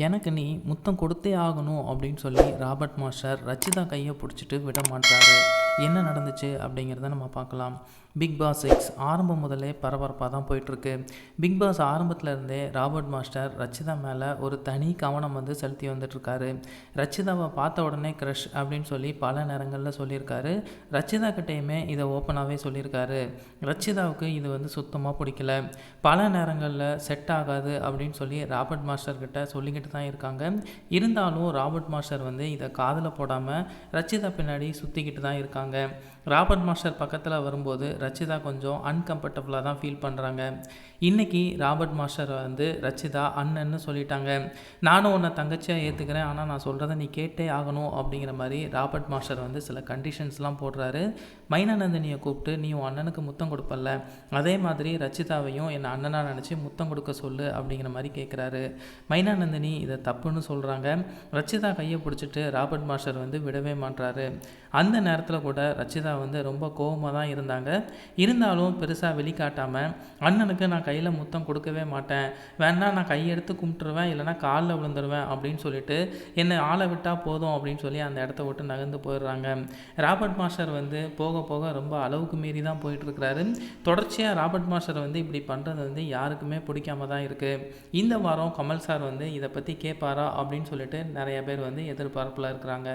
எனக்கு நீ முத்தம் கொடுத்தே ஆகணும் அப்படின்னு சொல்லி ராபர்ட் மாஸ்டர் ரச்சிதா கையை பிடிச்சிட்டு விட மாட்டாரு என்ன நடந்துச்சு அப்படிங்கிறத நம்ம பார்க்கலாம். பிக் பாஸ் சிக்ஸ் ஆரம்பம் முதலே பரபரப்பாக தான் போயிட்டுருக்கு. பிக் பாஸ் ஆரம்பத்தில் இருந்தே ராபர்ட் மாஸ்டர் ரச்சிதா மேலே ஒரு தனி கவனம் வந்து செலுத்தி வந்துட்டுருக்காரு. ரச்சிதாவை பார்த்த உடனே க்ரஷ் அப்படின்னு சொல்லி பல நேரங்களில் சொல்லியிருக்காரு. ரச்சிதா கிட்டேயுமே இதை ஓப்பனாகவே சொல்லியிருக்காரு. ரச்சிதாவுக்கு இது வந்து சுத்தமாக பிடிக்கல. பல நேரங்களில் செட் ஆகாது அப்படின்னு சொல்லி ராபர்ட் மாஸ்டர் கிட்ட சொல்லிக்கிட்டு தான் இருக்காங்க. இருந்தாலும் ராபர்ட் மாஸ்டர் வந்து இதை காதில் போடாமல் ரச்சிதா பின்னாடி சுற்றிக்கிட்டு தான் இருக்காங்க. ராபர்ட் மாஸ்டர் பக்கத்தில் வரும்போது ரச்சிதா கொஞ்சம் அன்கம்ஃபர்டபுளாக தான் ஃபீல் பண்ணுறாங்க இன்றைக்கி ராபர்ட் மாஸ்டர் வந்து ரச்சிதா அண்ணன்னு சொல்லிட்டாங்க. நானும் உன்னை தங்கச்சியாக ஏற்றுக்கிறேன் ஆனால் நான் சொல்கிறத நீ கேட்டே ஆகணும் அப்படிங்கிற மாதிரி ராபர்ட் மாஸ்டர் வந்து சில கண்டிஷன்ஸ்லாம் போடுறாரு. மைனானந்தினியை கூப்பிட்டு நீ உன் அண்ணனுக்கு முத்தம் கொடுப்பல்ல. அதே மாதிரி ரச்சிதாவையும் என்னை அண்ணனாக நினச்சி முத்தம் கொடுக்க சொல்லு அப்படிங்கிற மாதிரி கேட்குறாரு மைனானந்தினி இதை தப்புன்னு சொல்கிறாங்க ரச்சிதா கையை பிடிச்சிட்டு ராபர்ட் மாஸ்டர் வந்து விடவே மாட்டாரு அந்த நேரத்தில் கூட ரச்சிதா வந்து ரொம்ப கோபமாக தான் இருந்தாங்க. இருந்தாலும் பெருசாக வெளிக்காட்டாமல் அண்ணனுக்கு நான் கையில் முத்தம் கொடுக்கவே மாட்டேன். வேணா நான் கையெடுத்து கும்பிட்டுருவேன் இல்லைனா காலில் விழுந்துருவேன் அப்படின்னு சொல்லிட்டு என்னை ஆளை விட்டால் போதும் அப்படின்னு சொல்லி அந்த இடத்த விட்டு நகர்ந்து போயிடுறாங்க. ராபர்ட் மாஸ்டர் வந்து போக போக ரொம்ப அளவுக்கு மீறி தான் போயிட்டுருக்கிறாரு. தொடர்ச்சியாக ராபர்ட் மாஸ்டர் வந்து இப்படி பண்ணுறது வந்து யாருக்குமே பிடிக்காம தான் இருக்குது இந்த வாரம் கமல் சார் வந்து இதை பற்றி கேட்பாரா அப்படின்னு சொல்லிட்டு நிறைய பேர் வந்து எதிர்பார்ப்பில் இருக்கிறாங்க.